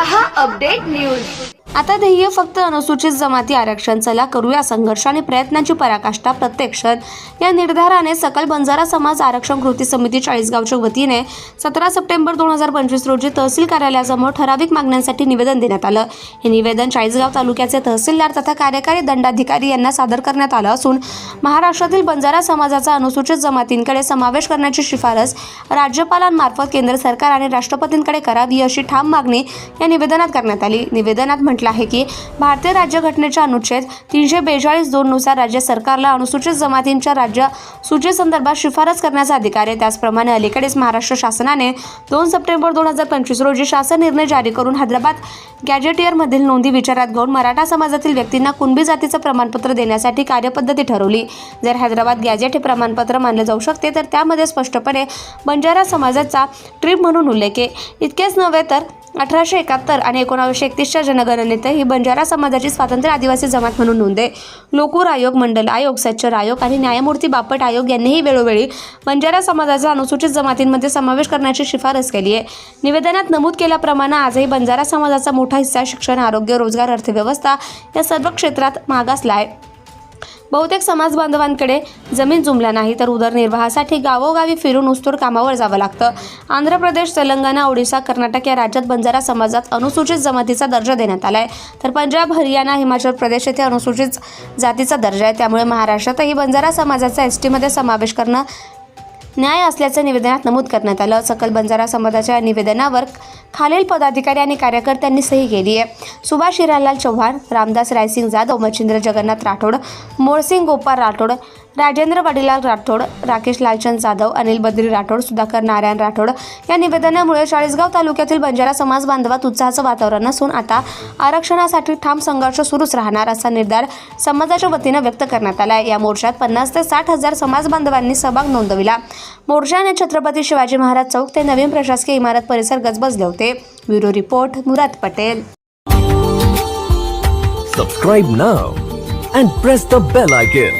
रहा update news आता ध्येय फक्त अनुसूचित जमाती आरक्षण. चला करूया संघर्ष आणि प्रयत्नांची पराकाष्ठा. प्रत्यक्ष या निर्धाराने सकल बंजारा समाज आरक्षण कृती समिती चाळीसगावच्या वतीने सतरा सप्टेंबर दोन हजार पंचवीस रोजी तहसील कार्यालयासमोर ठराविक मागण्यांसाठी निवेदन देण्यात आलं. हे निवेदन चाळीसगाव तालुक्याचे तहसीलदार तथा कार्यकारी दंडाधिकारी यांना सादर करण्यात आलं असून महाराष्ट्रातील बंजारा समाजाचा अनुसूचित जमातींकडे समावेश करण्याची शिफारस राज्यपालांमार्फत केंद्र सरकार आणि राष्ट्रपतींकडे करावी अशी ठाम मागणी या निवेदनात करण्यात आली. निवेदनात म्हटलं आहे की भारतीय राज्यघटनेच्या अनुच्छेद तीनशे बेचाळीस दोननुसार राज्य सरकारला अनुसूचित जमातींच्या राज्य सूचीसंदर्भात शिफारस करण्याचा अधिकार आहे. त्याचप्रमाणे अलीकडेच महाराष्ट्र शासनाने दोन सप्टेंबर दोन हजार पंचवीस रोजी शासन निर्णय जारी करून हैदराबाद गॅजेटियरमधील नोंदी विचारात घेऊन मराठा समाजातील व्यक्तींना कुणबी जातीचं प्रमाणपत्र देण्यासाठी कार्यपद्धती ठरवली. जर हैदराबाद गॅजेट हे प्रमाणपत्र मानले जाऊ शकते तर त्यामध्ये स्पष्टपणे बंजारा समाजाचा ट्रिप म्हणून उल्लेख आहे. इतकेच नव्हे तर अठराशे एकाहत्तर आणि एकोणावीसशे एकतीसच्या जनगणनेत ही बंजारा समाजाची स्वातंत्र्य आदिवासी जमात म्हणून नोंद. आहे लोकूर आयोग मंडल आयोग सच्चर आयोग आणि न्यायमूर्ती बापट आयोग यांनीही वेळोवेळी बंजारा समाजाचा अनुसूचित जमातींमध्ये समावेश करण्याची शिफारस केली आहे. निवेदनात नमूद केल्याप्रमाणे आजही बंजारा समाजाचा मोठा हिस्सा शिक्षण आरोग्य रोजगार अर्थव्यवस्था या सर्व क्षेत्रात मागासला आहे. बहुतेक समाज बांधवांकडे जमीन जुमल्या नाही तर उदरनिर्वाहासाठी गावोगावी फिरून उस्तूर कामावर जावं लागतं. आंध्र प्रदेश तेलंगणा ओडिशा कर्नाटक या राज्यात बंजारा समाजात अनुसूचित जमातीचा दर्जा देण्यात आला आहे तर पंजाब हरियाणा हिमाचल प्रदेश येथे अनुसूचित जातीचा दर्जा आहे. त्यामुळे महाराष्ट्रातही बंजारा समाजाचा एस टीमध्ये समावेश करणं न्याय असल्याचं निवेदनात नमूद करण्यात आलं. सकल बंजारा समाजाच्या निवेदनावर खालील पदाधिकारी आणि कार्यकर्त्यांनी सही केली आहे. सुभाष हिरालाल चव्हाण रामदास रायसिंग जाधव मच्छिंद्र जगन्नाथ राठोड मोळसिंग गोपाळ राठोड राजेंद्र वडीलाल राठोड राकेश लालचंद जाधव अनिल बद्री राठोड सुधाकर नारायण राठोड या निवेदनामुळे चाळीसगाव तालुक्यातील बंजारा समाज बांधवात उत्साहाचं वातावरण असून आता आरक्षणासाठी ठाम संघर्ष सुरूच राहणार असा निर्धार समाजाच्या वतीनं व्यक्त करण्यात आला आहे. या मोर्चात पन्नास ते साठ हजार समाज बांधवांनी सहभाग नोंदविला. मोर्चाने छत्रपती शिवाजी महाराज चौक ते नवीन प्रशासकीय इमारत परिसर गजबजले होते. Bureau report Murad Patel. Subscribe now and press the bell icon